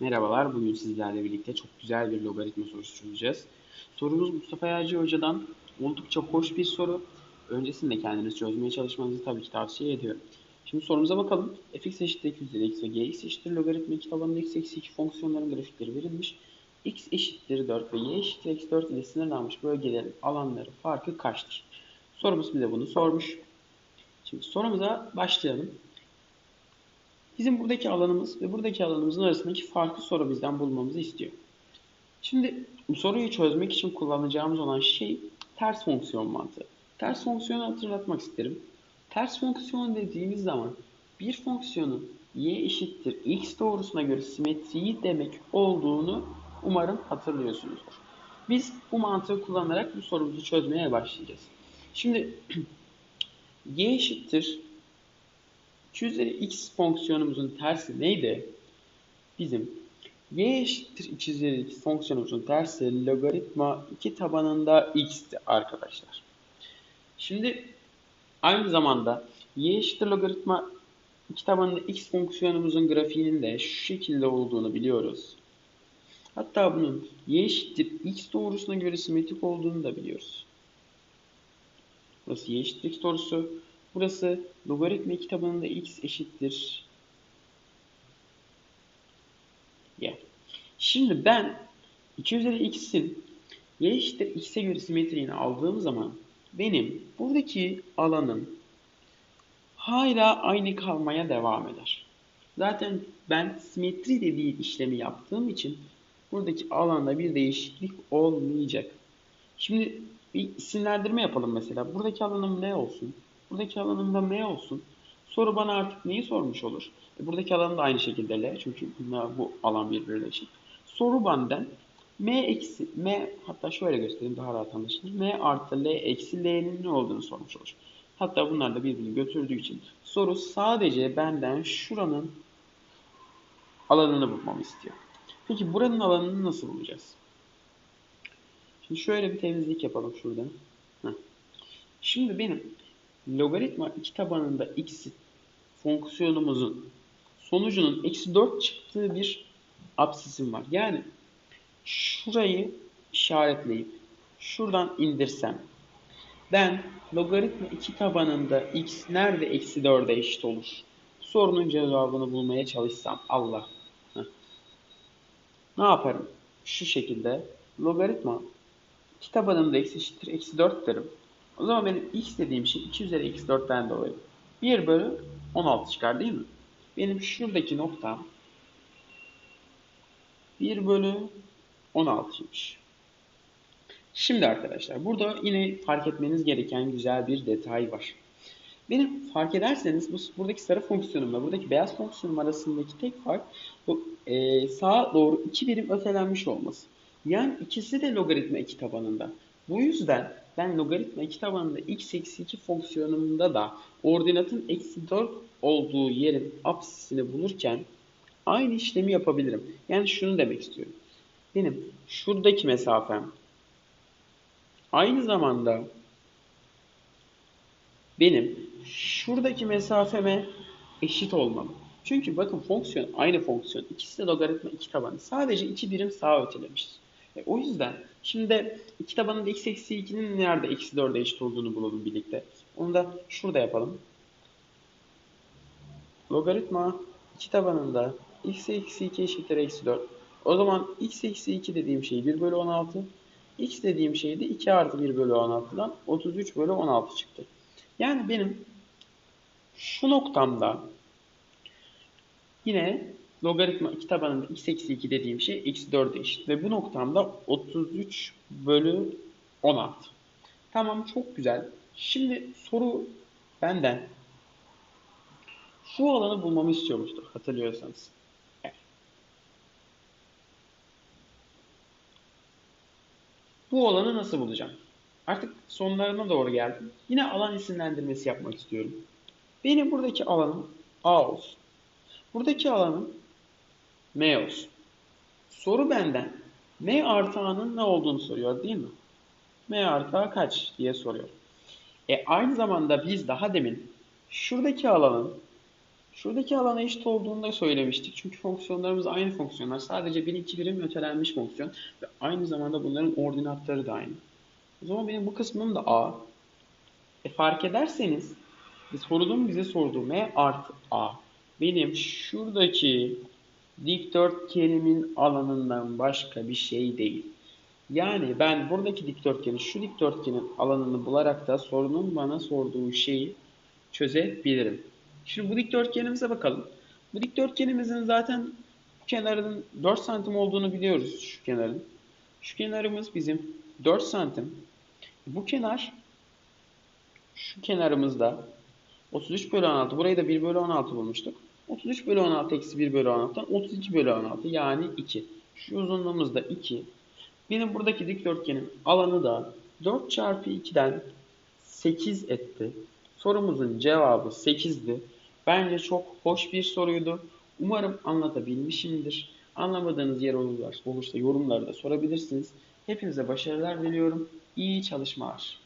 Merhabalar, bugün sizlerle birlikte çok güzel bir logaritma sorusu çözeceğiz. Sorumuz Mustafa Yağcı Hoca'dan oldukça hoş bir soru. Öncesinde kendiniz çözmeye çalışmanızı tabii ki tavsiye ediyorum. Şimdi sorumuza bakalım. fx eşittir 2 üzeri x ve gx eşittir logaritma kitabında x eksi 2 fonksiyonların grafikleri verilmiş. x eşittir 4 ve y eşittir eksi 4 ile sınırlanmış bölgelerin alanları farkı kaçtır? Sorumuz bize bunu sormuş. Şimdi sorumuza başlayalım. Bizim buradaki alanımız ve buradaki alanımızın arasındaki farkı soru bizden bulmamızı istiyor. Şimdi soruyu çözmek için kullanacağımız olan şey ters fonksiyon mantığı. Ters fonksiyonu hatırlatmak isterim. Ters fonksiyon dediğimiz zaman bir fonksiyonun y eşittir x doğrusuna göre simetriyi demek olduğunu umarım hatırlıyorsunuzdur. Biz bu mantığı kullanarak bu sorumuzu çözmeye başlayacağız. Şimdi y eşittir 2 üzeri x fonksiyonumuzun tersi neydi? Bizim y eşittir 2 üzeri x fonksiyonumuzun tersi logaritma 2 tabanında x'ti arkadaşlar. Şimdi aynı zamanda y eşittir logaritma 2 tabanında x fonksiyonumuzun grafiğinin de şu şekilde olduğunu biliyoruz. Hatta bunun y eşittir x doğrusuna göre simetrik olduğunu da biliyoruz. Burası y eşittir x doğrusu. Burası logaritma kitabında x eşittir y. Şimdi ben 2 üzeri x'in y eşittir x'e göre simetriğini aldığım zaman benim buradaki alanım hala aynı kalmaya devam eder. Zaten ben simetri dediği işlemi yaptığım için buradaki alanda bir değişiklik olmayacak. Şimdi bir isimlendirme yapalım mesela. Buradaki alanım ne olsun? Buradaki alanım da M olsun. Soru bana artık neyi sormuş olur? E buradaki alanım da aynı şekilde L. Çünkü bunlar, bu alan birbiriyle eşit. Soru benden M eksi M hatta şöyle göstereyim daha rahat anlaşılır. M artı L eksi L'nin ne olduğunu sormuş olur. Hatta bunlar da birbirini götürdüğü için soru sadece benden şuranın alanını bulmamı istiyor. Peki buranın alanını nasıl bulacağız? Şimdi şöyle bir temizlik yapalım şuradan. Heh. Şimdi benim logaritma 2 tabanında x fonksiyonumuzun sonucunun eksi 4 çıktığı bir absisim var. Yani şurayı işaretleyip şuradan indirsem ben logaritma 2 tabanında x nerede eksi 4'e eşit olur? Sorunun cevabını bulmaya çalışsam Allah. Heh. Ne yaparım? Şu şekilde logaritma 2 tabanında x eşittir eksi 4 derim. O zaman benim x dediğim şey 2 üzeri x 4'ten dolayı 1 bölü 16 çıkar değil mi? Benim şuradaki noktam 1 bölü 16'ymış. Şimdi arkadaşlar burada yine fark etmeniz gereken güzel bir detay var. Benim fark ederseniz bu buradaki sarı fonksiyonumla buradaki beyaz fonksiyonum arasındaki tek fark bu e, sağa doğru iki birim ötelenmiş olması. Yani ikisi de logaritma 2 tabanında. Bu yüzden ben logaritma 2 tabanında x eksi 2 fonksiyonunda da ordinatın eksi 4 olduğu yerin apsisini bulurken aynı işlemi yapabilirim. Yani şunu demek istiyorum. Benim şuradaki mesafem aynı zamanda benim şuradaki mesafeme eşit olmalı. Çünkü bakın fonksiyon aynı fonksiyon. İkisi de logaritma 2 tabanı. Sadece iki birim sağa ötelemişiz. E, o yüzden şimdi iki tabanında x eksi 2'nin nerede eksi 4'e eşit olduğunu bulalım birlikte. Onu da şurada yapalım. Logaritma iki tabanında x eksi 2 eşittir eksi 4. O zaman x eksi 2 dediğim şey 1 bölü 16. x dediğim şey de 2 artı 1 bölü 16'dan 33 bölü 16 çıktı. Yani benim şu noktamda yine logaritma 2 tabanında x eksi 2 dediğim şey eksi 4'e eşit. Ve bu noktamda 33 bölü 16. Tamam çok güzel. Şimdi soru benden şu alanı bulmamı istiyormuştur hatırlıyorsanız. Bu alanı nasıl bulacağım? Artık sonlarına doğru geldim. Yine alan isimlendirmesi yapmak istiyorum. Benim buradaki alanım A olsun. Buradaki alanım M olsun. Soru benden M artı A'nın ne olduğunu soruyor değil mi? M artı A kaç diye soruyor. E aynı zamanda biz daha demin şuradaki alanın Şuradaki alana eşit olduğunu da söylemiştik. Çünkü fonksiyonlarımız aynı fonksiyonlar. Sadece bir iki birim ötelenmiş fonksiyon. Ve aynı zamanda bunların ordinatları da aynı. O zaman benim bu kısmım da A. E fark ederseniz sorunun bize sorduğu M artı A. Benim şuradaki dikdörtgenimin alanından başka bir şey değil. Yani ben buradaki dikdörtgeni, şu dikdörtgenin alanını bularak da sorunun bana sorduğu şeyi çözebilirim. Şimdi bu dikdörtgenimize bakalım. Bu dikdörtgenimizin zaten kenarının 4 santim olduğunu biliyoruz şu kenarın. Şu kenarımız bizim 4 santim. Bu kenar şu kenarımızda 33 bölü 16. Burayı da 1 bölü 16 bulmuştuk. 33 bölü 16 eksi 1 bölü 16'dan 32 bölü 16 yani 2. Şu uzunluğumuz da 2. Benim buradaki dikdörtgenin alanı da 4 çarpı 2'den 8 etti. Sorumuzun cevabı 8'di. Bence çok hoş bir soruydu. Umarım anlatabilmişimdir. Anlamadığınız yer olursa yorumlarda sorabilirsiniz. Hepinize başarılar diliyorum. İyi çalışmalar.